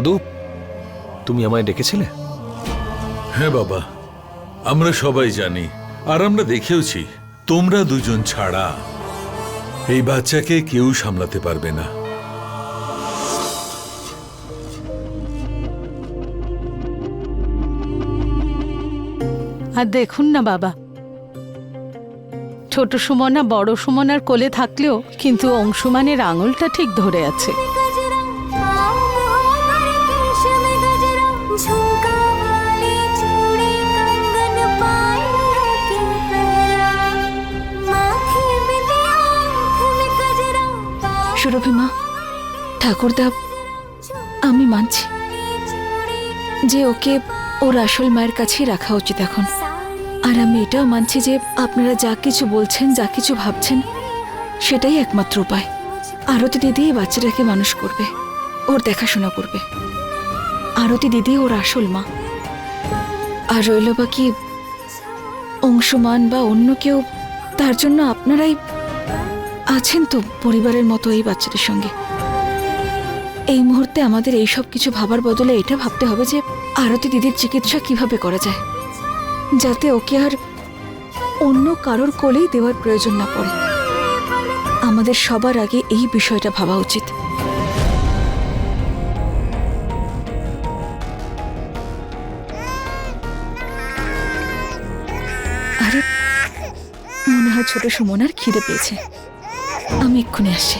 দাদু তুমি আমায় ডেকেছিলে? হ্যাঁ বাবা আমরা সবাই জানি আর আমরা দেখেওছি তোমরা দুজন ছাড়া এই বাচ্চাকে কেউ সামলাতে পারবে না। আর দেখুন না বাবা ছোট সুমনা বড় সুমনার কোলে থাকলেও কিন্তু অংশুমানের আঙুলটা ঠিক ধরে আছে। সুরভি ঠাকুরদা আমি মানছি যে ওকে ওর আসল মায়ের কাছেই রাখা উচিত এখন। আর আমি এটাও মানছি যে আপনারা যা কিছু বলছেন, যা কিছু ভাবছেন, সেটাই একমাত্র উপায়। আরতি দিদি বাচ্চাটাকে মানুষ করবে, ওর দেখাশোনা করবে। আরতি দিদি ওর আসল মা। আর রইল বা কি অংশমান বা অন্য কেউ, তার জন্য আপনারাই আছেন তো পরিবারের মতো এই বাচ্চাদের সঙ্গে। এই মুহূর্তে আমাদের এই সব কিছু ভাবার বদলে এটা ভাবতে হবে যে আরতি দিদির চিকিৎসা কীভাবে করা যায়। যাতে ওকে আর অন্য কারোর কোলেই দেওয়ার প্রয়োজন না পড়ে। আমাদের সবার আগে এই বিষয়টা ভাবা উচিত। ছোট সুমনার খিদে পেয়েছে। আমি এক্ষুনি আসছি।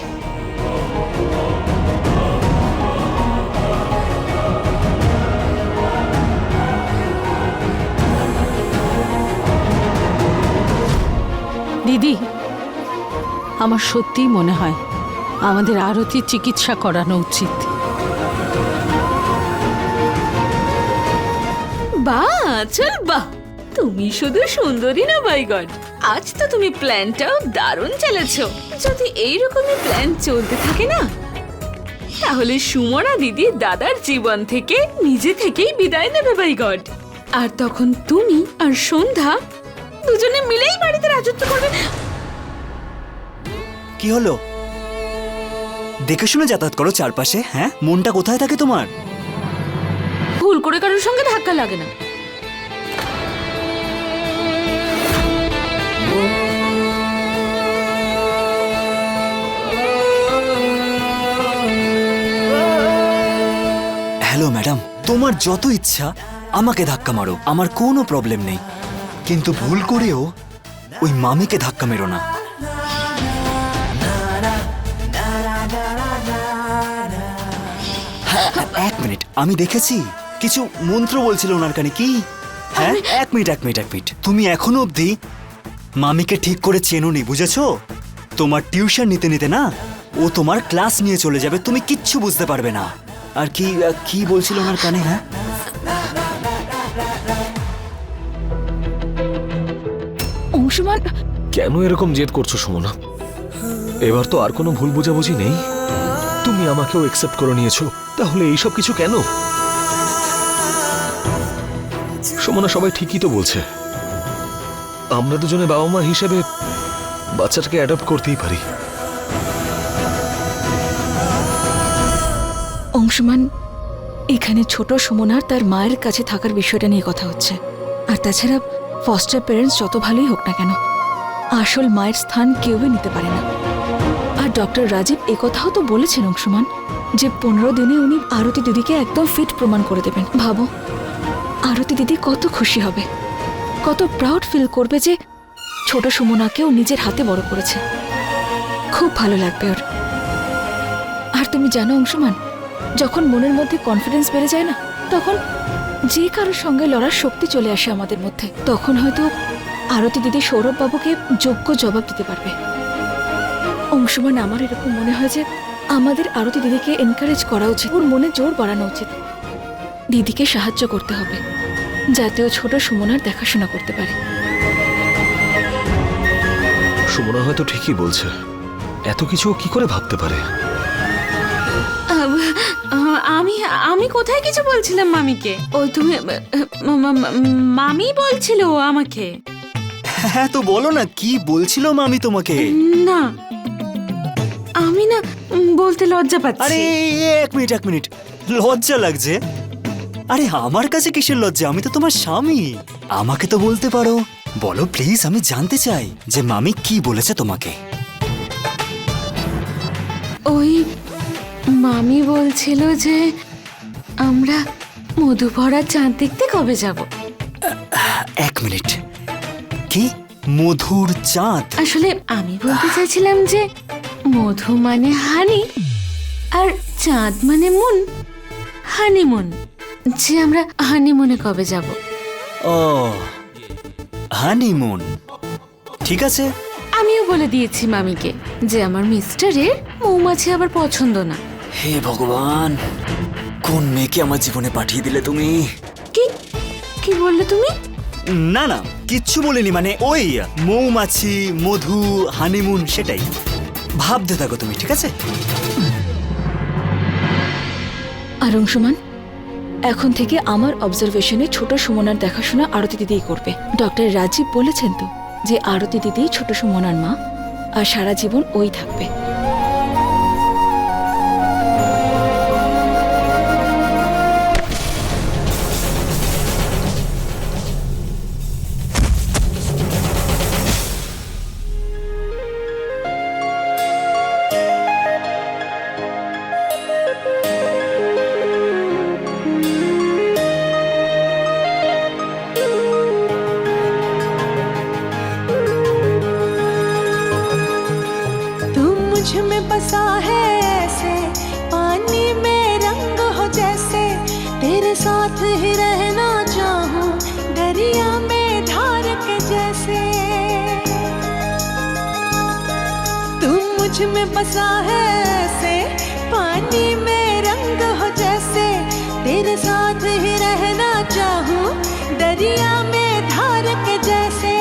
দিদি আমার সত্যিই মনে হয় আমাদের আরতির চিকিৎসা করানো উচিত। বা চল বাহ। তুমি শুধু সুন্দরী না বাই গড আজ তো তুমি প্ল্যানটাও দারুণ চালাচ্ছো। যদি এইরকমই প্ল্যান চলতে থাকে না তাহলে সুমনা দিদি দাদার জীবন থেকে নিজে থেকেই বিদায় নেবে বাই গড আর তখন তুমি আর সন্ধ্যা দুজনে মিলেই বাড়িতে রাজত্ব করবে। কি হলো? দেখে শুনে যাতায়াত করো চারপাশে হ্যাঁ? মনটা কোথায় থাকে তোমার? ভুল করে কারোর সঙ্গে ধাক্কা লাগে না। Hello madam. তোমার যত ইচ্ছা আমাকে ধাক্কা মারো। আমার কোনো প্রবলেম নেই। কিন্তু ভুল করেও ওই মামিকে ধাক্কা মেরো না। হ্যাঁ, এক মিনিট। আমি দেখেছি। কিছু মন্ত্র বলছিল ওনার কানে। কি? হ্যাঁ? এক মিনিট এক মিনিট এক মিনিট। তুমি এখনও অবধি মামিকে ঠিক করে চেনো নি বুঝেছ? তোমার টিউশন নিতে নিতে না ও তোমার ক্লাস নিয়ে চলে যাবে। তুমি কিচ্ছু বুঝতে পারবে না। আর কি কি বলছিল ওনার কানে হ্যাঁ? অংশমান? কেন এরকম জেদ করছ সুমনা? এবার তো আর কোনো ভুল বোঝাবুঝি নেই। তুমি আমাকেও একসেপ্ট করে নিয়েছো। তাহলে এইসব কিছু কেন? সুমনা সবাই ঠিকই তো বলছে। আমরা দুজনে বাবা মা হিসেবে বাচ্চাটাকে অ্যাডপ্ট করতেই পারি। অংশমান, এখানে ছোট সুমনার তার মায়ের কাছে থাকার বিষয়টা নিয়ে কথা হচ্ছে। আর তাছাড়া ফস্টার প্যারেন্টস যত ভালোই হোক না কেন, আসল মায়ের স্থান কেউই নিতে পারে না। আর ডক্টর রাজীব একথাও তো বলেছেন অংশমান, যে পনেরো দিনে উনি আরতি দিদিকে একদম ফিট প্রমাণ করে দেবেন। ভাবো, আরতি দিদি কত খুশি হবে, কত প্রাউড ফিল করবে যে ছোট সুমনাকেও নিজের হাতে বড় করেছে। খুব ভালো লাগবে ওর। আর তুমি জানো অংশমান যখন মনের মধ্যে কনফিডেন্স বেড়ে যায় না, তখন যে কারোর সঙ্গে লড়ার শক্তি চলে আসে আমাদের মধ্যে। তখন হয়তো আরতি দিদি সৌরভ বাবুকে যোগ্য জবাব দিতে পারবে। অংশমান আমার এরকম মনে হয় যে আমাদের আরতি দিদিকে এনকারেজ করা উচিত। ওর মনে জোর বাড়ানো উচিত। দিদিকে সাহায্য করতে হবে, যাতে ও ছোট সুমনার দেখাশোনা করতে পারে। সুমনা হয়তো ঠিকই বলছে। এত কিছু কি করে ভাবতে পারে? আমি আমি কোথায় কিছু বলছিলাম মামিকে? ওই তুমি মামি বলছিল আমাকে। হ্যাঁ তো বলো না কি বলছিল মামি তোমাকে? না আমি না বলতে লজ্জা আরে এক মিনিট এক মিনিট লজ্জা লাগছে। আরে আমার কাছে কিসের লজ্জা? আমি তো তোমার স্বামী। আমাকে তো বলতে পারো। বলো প্লিজ আমি জানতে চাই যে মামি কি বলেছে তোমাকে। ওই মামি বলছিল যে আমরা মধু ভরা চাঁদ দেখতে কবে যাব। এক মিনিট। কি? মধুর চাঁদ? আসলে আমি বলতে চাইছিলাম যে মধু মানে হানি আর চাঁদ মানে মুন হানিমুন যে আমরা হানিমুনে কবে যাব। ও হানিমুন। ঠিক আছে। আমিও বলে দিয়েছি মামিকে যে আমার মিস্টারের মৌমাছি আবার পছন্দ না। হে ভগবান কোন মেয়েকে আমার জীবনে পাঠিয়ে দিলে তুমি? কি? কি বললে তুমি? না না কিচ্ছু বলিনি মানে ওই মৌমাছি মধু হানিমুন সেটাই। ভাবতে থাকো তুমি ঠিক আছে? আর অংশমান এখন থেকে আমার অবজারভেশনে ছোট সুমনার দেখাশোনা আরতি দিদিই করবে। ডক্টর রাজীব বলেছেন তো যে আরতি দিদি ছোট সুমনার মা আর সারা জীবন ওই থাকবে। बसा है ऐसे। पानी में रंग हो जैसे। तेरे साथ ही रहना चाहूँ, दरिया में धार के जैसे।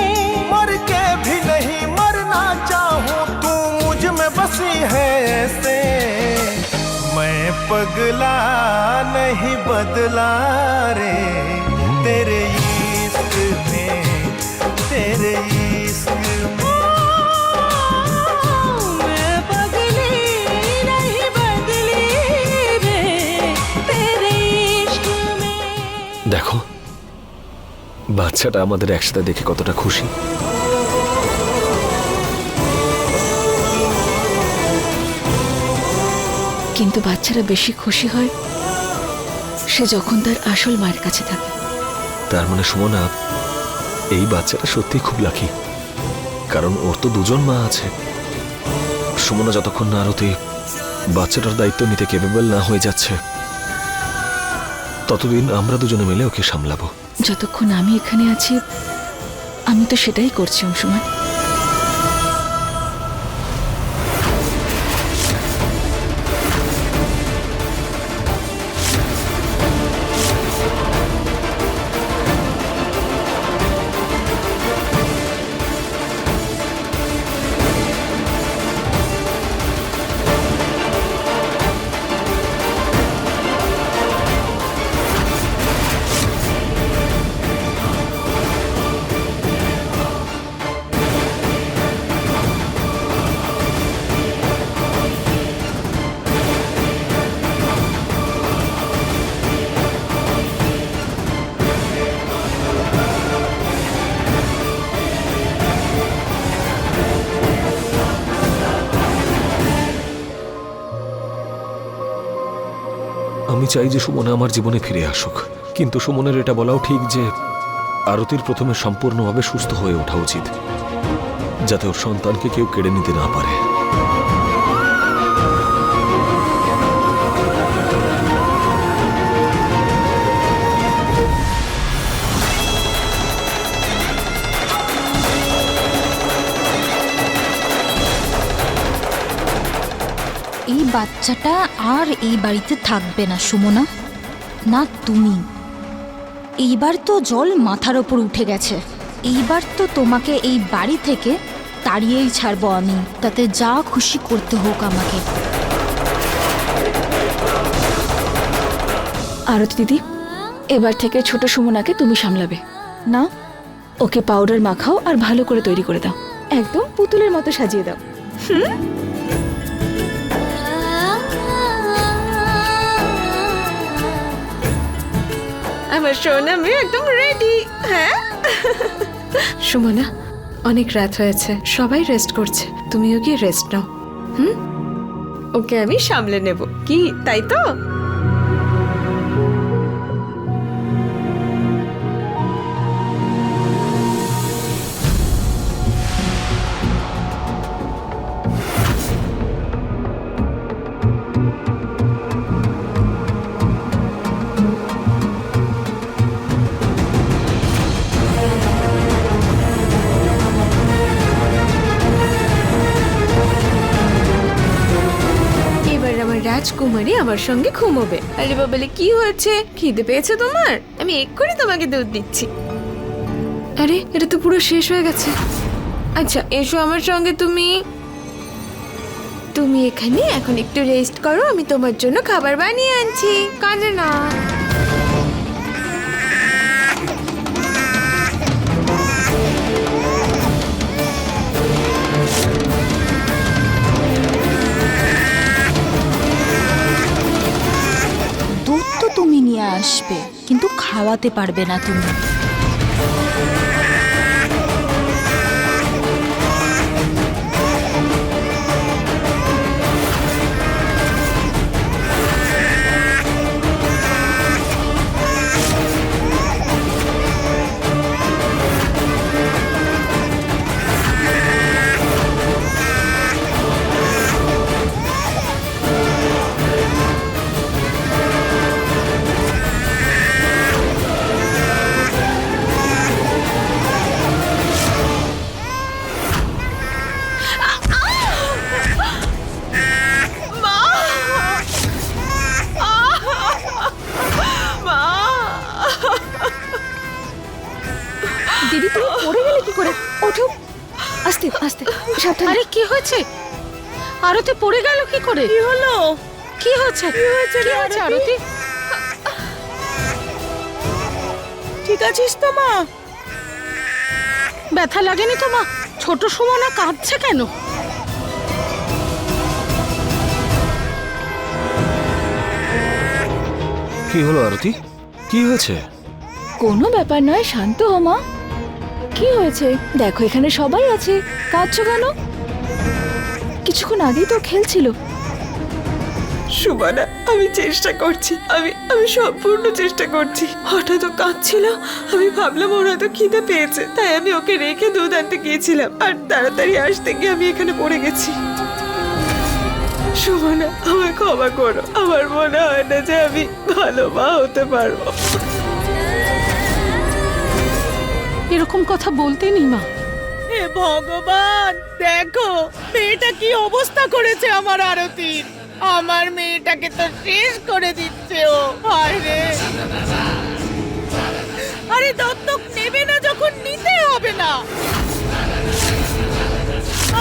मर के भी नहीं मरना चाहूँ, तू मुझमें बसी है ऐसे। मैं पगला नहीं बदला रे। तेरे इश्क में, तेरे বাচ্চাটা আমাদের একসাথে দেখে কতটা খুশি। কিন্তু বাচ্চারা বেশি খুশি হয় সে যখন তার আসল মায়ের কাছে থাকে। তার মানে সুমনা এই বাচ্চাটা সত্যি খুব লাকি কারণ ওর তো দুজন মা আছে। সুমনা যতক্ষণ না আরতি বাচ্চাটার দায়িত্ব নিতে কেপেবল না হয়ে যাচ্ছে ততদিন আমরা দুজনে মিলে ওকে সামলাবো। যতক্ষণ আমি এখানে আছি আমি তো সেটাই করছি অংশমান। চাই যে সুমনা আমার জীবনে ফিরে আসুক। কিন্তু সুমনের এটা বলাও ঠিক যে আরতির প্রথমে সম্পূর্ণভাবে সুস্থ হয়ে ওঠা উচিত, যাতে ওর সন্তানকে কেউ কেড়ে নিতে না পারে। বাচ্চাটা আর এই বাড়িতে থাকবে না সুমনা। না তুমি। এইবার তো জল মাথার ওপর উঠে গেছে। এইবার তো তোমাকে এই বাড়ি থেকে তাড়িয়েই ছাড়বো আমি। তাতে যা খুশি করতে হোক আমাকে। আরতি দিদি এবার থেকে ছোট সুমনাকে তুমি সামলাবে। না। ওকে পাউডার মাখাও আর ভালো করে তৈরি করে দাও। একদম পুতুলের মতো সাজিয়ে দাও। আমার সোনা মেয়ে একদম রেডি হ্যাঁ? সুমনা অনেক রাত হয়েছে সবাই রেস্ট করছে তুমিও গিয়ে রেস্ট নাও হুম? ওকে আমি সামলে নেব কি তাই তো? রাজকুমারী আমার সঙ্গে ঘুমোবে। আরে বাবা কি হয়েছে? খিদে পেয়েছে তোমার? আমি এক্ষুনি তোমাকে দুধ দিচ্ছি। আরে, এটা তো পুরো শেষ হয়ে গেছে। আচ্ছা এসো আমার সঙ্গে তুমি। তুমি এখানে এখন একটু রেস্ট করো, আমি তোমার জন্য খাবার বানিয়ে আনছি। কাজে না নিয়ে আসবে কিন্তু খাওয়াতে পারবে না তুমি। ওঠো। আস্তে আস্তে সাবধানে। আরে কি হয়েছে? আরতি পড়ে গেল কি করে? কি হলো? কি হয়েছে? কি হয়েছে কি হয়েছে আরতি? ঠিক আছিস তো মা? ব্যথা লাগেনি তো মা? ছোট সুমনা কাঁদছে কেন? কি হলো আরতি? কি হয়েছে? কোনো ব্যাপার নয় শান্ত হো মা। কি হয়েছে? দেখো, এখানে সবাই আছে। কাঁদছো কেন? কিছুক্ষণ আগেই তো খেলছিল। সুমানা, আমি চেষ্টা করছি। আমি আমি সম্পূর্ণ চেষ্টা করছি। হঠাৎ ও কাঁদছিল। আমি ভাবলাম ওর হয়তো খিদে পেয়েছে। তাই আমি ওকে রেখে দুধ আনতে গিয়েছিলাম। আর তাড়াতাড়ি আসতে গিয়ে আমি এখানে পড়ে গেছি। সুমনা, আমায় ক্ষমা করো। আমার মনে হয় না যে আমি ভালো মা হতে পারব। এরকম কথা বলতে নি মা। হে ভগবান, দেখো, মেয়েটা কি অবস্থা করেছে আমার আরতির। আমার মেয়েটাকে তো শেষ করে দিচ্ছে ও। আরে আরে দত্তক নেবে না যখন নিতে হবে না।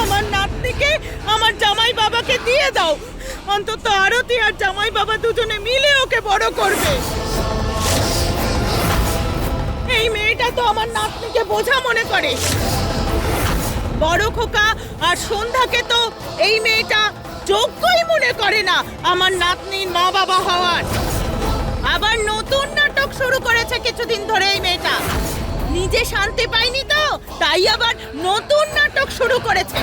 আমার নাতনিকে, আমার জামাই বাবাকে দিয়ে দাও। অন্তত আরতি আর জামাই বাবা দুজনে মিলে ওকে বড় করবে। এই মেয়েটা তো আমার নাতনিকে বোঝা মনে করে। বড় খোকা আর সন্ধ্যাকে তো এই মেয়েটা যোগ্যই মনে করে না আমার নাতনির মা বাবা হওয়ার। আবার নতুন নাটক শুরু করেছে কিছুদিন ধরে এই মেয়েটা। নিজে শান্তি পায়নি তো, তাই আবার নতুন নাটক শুরু করেছে।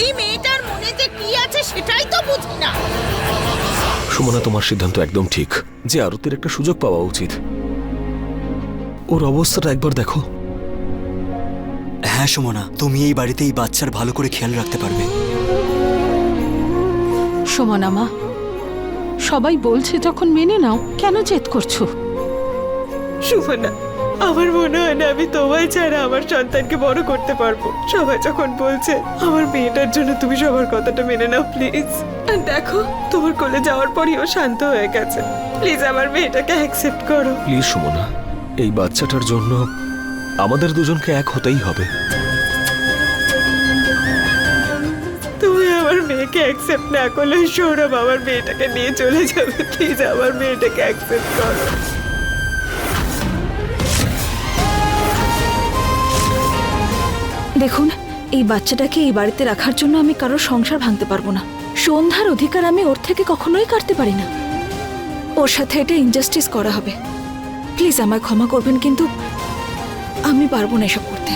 এই মেয়েটার মনে যে কি আছে সেটাই তো বুঝি না। সুমনা, তোমার সিদ্ধান্ত একদম ঠিক। যে আরতির একটা সুযোগ পাওয়া উচিত। ওর অবস্থাটা একবার দেখো। হ্যাঁ সুমনা তুমি এই বাড়িতে এই বাচ্চার ভালো করে খেয়াল রাখতে পারবে। সুমনা মা সবাই বলছে যখন মেনে নাও কেন জেদ করছ? সুমনা আমার মনে হয় না আমি তোমায় ছাড়া আমার সন্তানকে বড় করতে পারব। সবাই যখন বলছে আমার মেয়েটার জন্য তুমি সবার কথাটা মেনে নাও প্লিজ দেখো তোমার কোলে যাওয়ার পরই ও শান্ত হয়ে গেছে। প্লিজ আমার মেয়েটাকে অ্যাকসেপ্ট করো। প্লিজ সুমনা এই বাচ্চাটার জন্য আমাদের দুজনকে এক হতেই হবে। তুমি আমার মেয়েকে অ্যাকসেপ্ট না করলে সৌরভ আমার মেয়েটাকে নিয়ে চলে যাবে। প্লিজ আমার মেয়েটাকে অ্যাকসেপ্ট করো। দেখুন এই বাচ্চাটাকে এই বাড়িতে রাখার জন্য আমি কারোর সংসার ভাঙতে পারব না। সন্ধ্যার অধিকার আমি ওর থেকে কখনোই কাটতে পারি না। ওর সাথে এটা ইনজাস্টিস করা হবে। প্লিজ আমায় ক্ষমা করবেন কিন্তু আমি পারব না এসব করতে।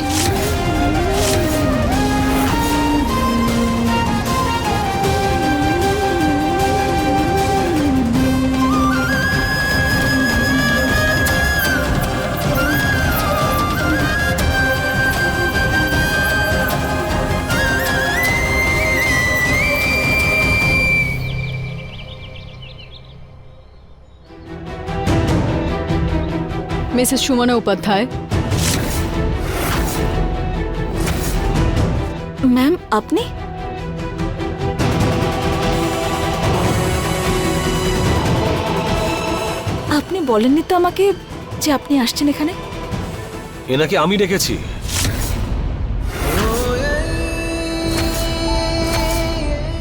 মিসেস সুমনা উপাধ্যায়। ম্যাম আপনি? আপনি বলেননি তো আমাকে যে আপনি আসছেন এখানে? এনাকে আমি ডেকেছি।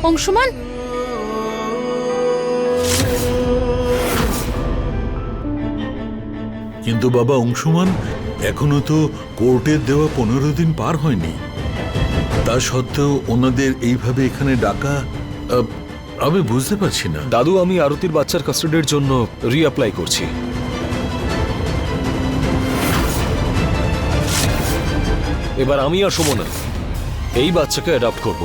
অংশুমান কিন্তু বাবা অংশুমান এখনও তো কোর্টের দেওয়া পনেরো দিন পার হয়নি। তা সত্ত্বেও ওনাদের এইভাবে এখানে ডাকা আমি বুঝতে পারছি না। দাদু আমি আরতির বাচ্চার কাস্টাডির জন্য রিঅ্যাপ্লাই করছি। এবার আমি আর সুমনা এই বাচ্চাকে অ্যাডাপ্ট করব।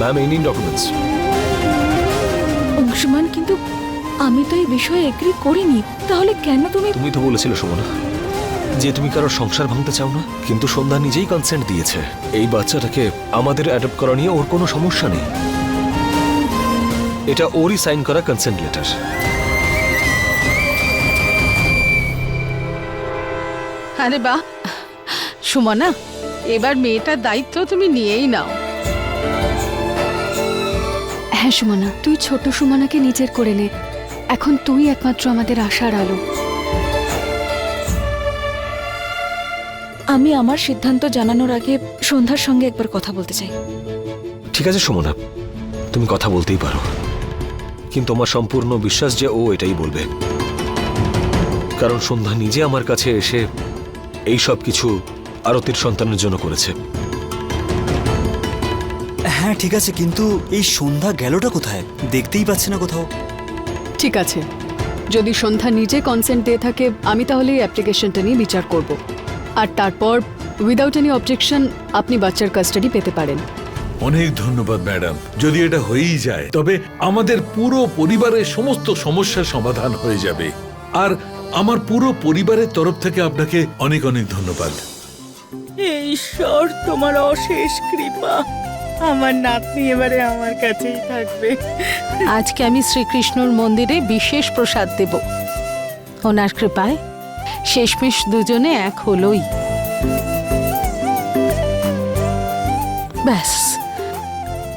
ম্যাম এই নিন ডকুমেন্টস অংশমান কিন্তু আমি তো এই বিষয়ে এগ্রি করিনি। তাহলে কেন তুমি তুমি তো বলেছিলে সুমনা যে তুমি কারও সংসার ভাঙতে চাও না। কিন্তু সন্ধ্যা নিজেই কনসেন্ট দিয়েছে। এই বাচ্চাটাকে আমাদের অ্যাডাপ্ট করা নিয়ে ওর কোনো সমস্যা নেই। এটা ওরই সাইন করা কনসেন্ট লেটার আরে বাহ! সুমনা এবার মেয়েটার দায়িত্ব তুমি নিয়েই নাও। হ্যাঁ সুমনা তুই ছোট সুমনাকে নিজের করে নে। এখন তুই একমাত্র আমাদের আশার আলো। আমি আমার সিদ্ধান্ত জানানোর আগে সন্ধ্যার সঙ্গে একবার কথা বলতে চাই। ঠিক আছে সুমনা। তুমি কথা বলতেই পারো। কিন্তু আমার সম্পূর্ণ বিশ্বাস যে ও এটাই বলবে। কারণ সন্ধ্যা নিজে আমার কাছে এসে এই সব কিছু আরতির সন্তানের জন্য করেছে। হ্যাঁ ঠিক আছে কিন্তু এই সন্ধ্যা গেলটা কোথায়? দেখতেই পাচ্ছি না কোথাও। ঠিক আছে। যদি সন্ধ্যা নিজে কনসেন্ট দিয়ে থাকে আমি তাহলে এই অ্যাপ্লিকেশনটা নিয়ে বিচার করব। আর তারপর উইদাউট এনি অবজেকশন আপনি বাচ্চার কাস্টাডি পেতে পারেন। অনেক ধন্যবাদ ম্যাডাম যদি এটা হয়েই যায় তবে আমাদের পুরো পরিবারের সমস্ত সমস্যার সমাধান হয়ে যাবে। আর আমার পুরো পরিবারের তরফ থেকে আপনাকে অনেক অনেক ধন্যবাদ। ঈশ্বর তোমার অশেষ কৃপা। আমার নাতনি এবারে আমার কাছেই থাকবে। আজকে আমি শ্রীকৃষ্ণর মন্দিরে বিশেষ প্রসাদ দেব। ওনার কৃপায় শেষমেশ দুজনে এক হলোই। ব্যাস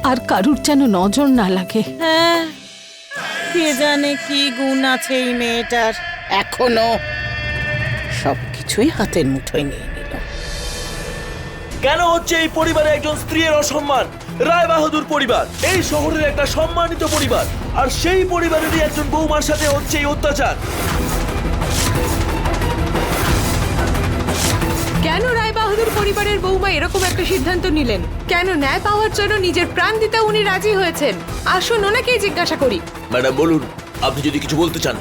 আর কারুর যেন নজর না লাগে। হ্যাঁ কে জানে কি গুণ আছে এই মেয়েটার। এখনও সবকিছুই হাতের মুঠোয় নিয়ে নিল কেন হচ্ছে এই পরিবারে একজন স্ত্রীর অসম্মান? রায় বাহাদুর পরিবার এই শহরের একটা সম্মানিত পরিবার আর সেই পরিবারেরই একজন বৌমার সাথে হচ্ছে এই অত্যাচার। কেন রায় বাহাদুর পরিবারের বৌমা এরকম একটা সিদ্ধান্ত নিলেন? কেন ন্যায় পাওয়ার জন্য নিজের প্রাণ দিতে উনি রাজি হয়েছেন? আসুন ওনাকেই জিজ্ঞাসা করি। ম্যাডাম বলুন আপনি যদি কিছু বলতে চান।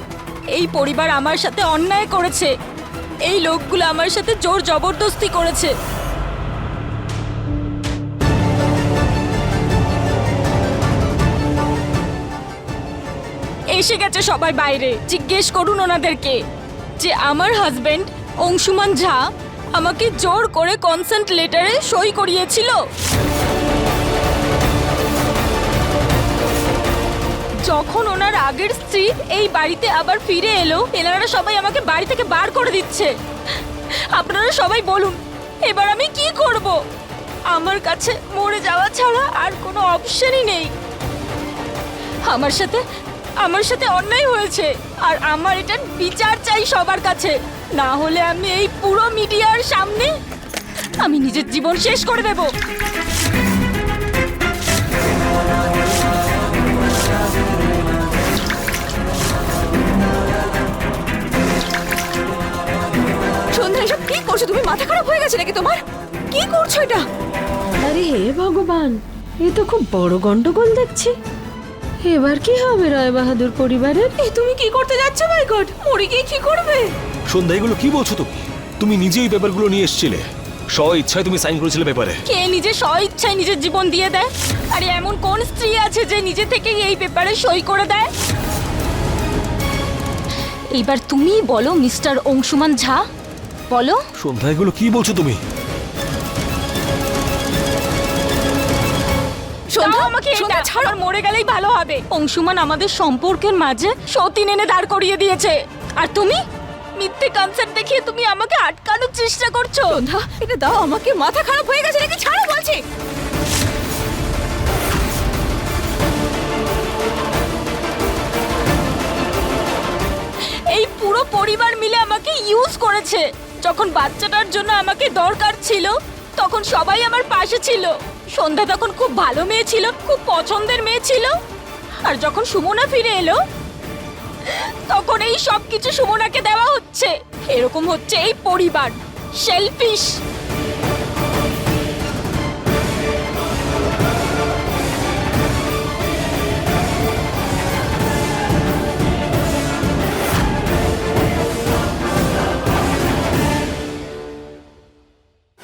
এই পরিবার আমার সাথে অন্যায় করেছে। এই লোকগুলো আমার সাথে জোর জবরদস্তি করেছে। এসে গেছে সবাই বাইরে। জিজ্ঞেস করুন ওনাদেরকে যে, আমার হাজবেন্ড অংশুমান ঝা আমাকে জোর করে কনসেন্ট লেটারে সই করিয়েছিল? যখন ওনার আগের স্ত্রী এই বাড়িতে আবার ফিরে এলো, এনারা সবাই আমাকে বাড়ি থেকে বার করে দিচ্ছে। আপনারা সবাই বলুন, এবার আমি কি করব? আমার কাছে মরে যাওয়া ছাড়া আর কোনো অপশনই নেই। আমার সাথে আমার সাথে অন্যায় হয়েছে। আর আমার এটার বিচার চাই সবার কাছে। না হলে আমি এই পুরো মিডিয়ার সামনে আমি নিজের জীবন শেষ করে দেব। কি করছ? তুমি মাথা খারাপ হয়ে গেছে নাকি তোমার? কি করছ এটা? আরে হে ভগবান, এ তো খুব বড় গন্ডগোল দেখছি। এবার কি হবে রায় বাহাদুর পরিবারের? এ তুমি কি করতে যাচ্ছ মাই গড মরে গিয়ে কি করবে? সন্ধ্যা এগুলো কি বলছো তুমি? তুমি নিজেই পেপারগুলো নিয়ে এসেছিলে। স্ব ইচ্ছায় তুমি সাইন করেছিলে পেপারে। কে নিজে স্ব ইচ্ছায় নিজের জীবন দিয়ে দেয়? আরে এমন কোন স্ত্রী আছে যে নিজে থেকেই এই পেপারে সই করে দেয়? এইবার তুমি বলো মিস্টার অংশুমান ঝা। বলো। সন্ধ্যা এগুলো কি বলছো তুমি? দাও আমাকে এটা ছাড়ো। মরে গেলেই ভালো হবে। অংশুমান আমাদের সম্পর্কের মাঝে সতীন এনে দাঁড় করিয়ে দিয়েছে। আর তুমি? মিথ্যে কনসেপ্ট দেখিয়ে তুমি আমাকে আটকানোর চেষ্টা করছ। সন্ধ্যা এটা দাও আমাকে। মাথা খারাপ হয়ে গেছে নাকি? ছাড়ো বলছি। এই পুরো পরিবার মিলে আমাকে ইউজ করেছে। যখন বাচ্চাটার জন্য আমাকে দরকার ছিল তখন সবাই আমার পাশে ছিল। সন্ধ্যা তখন খুব ভালো মেয়ে ছিল, খুব পছন্দের মেয়ে ছিল। আর যখন সুমনা ফিরে এলো, তখন এই সব কিছু সুমনাকে দেওয়া হচ্ছে। এরকম হচ্ছে এই পরিবার সেলফিশ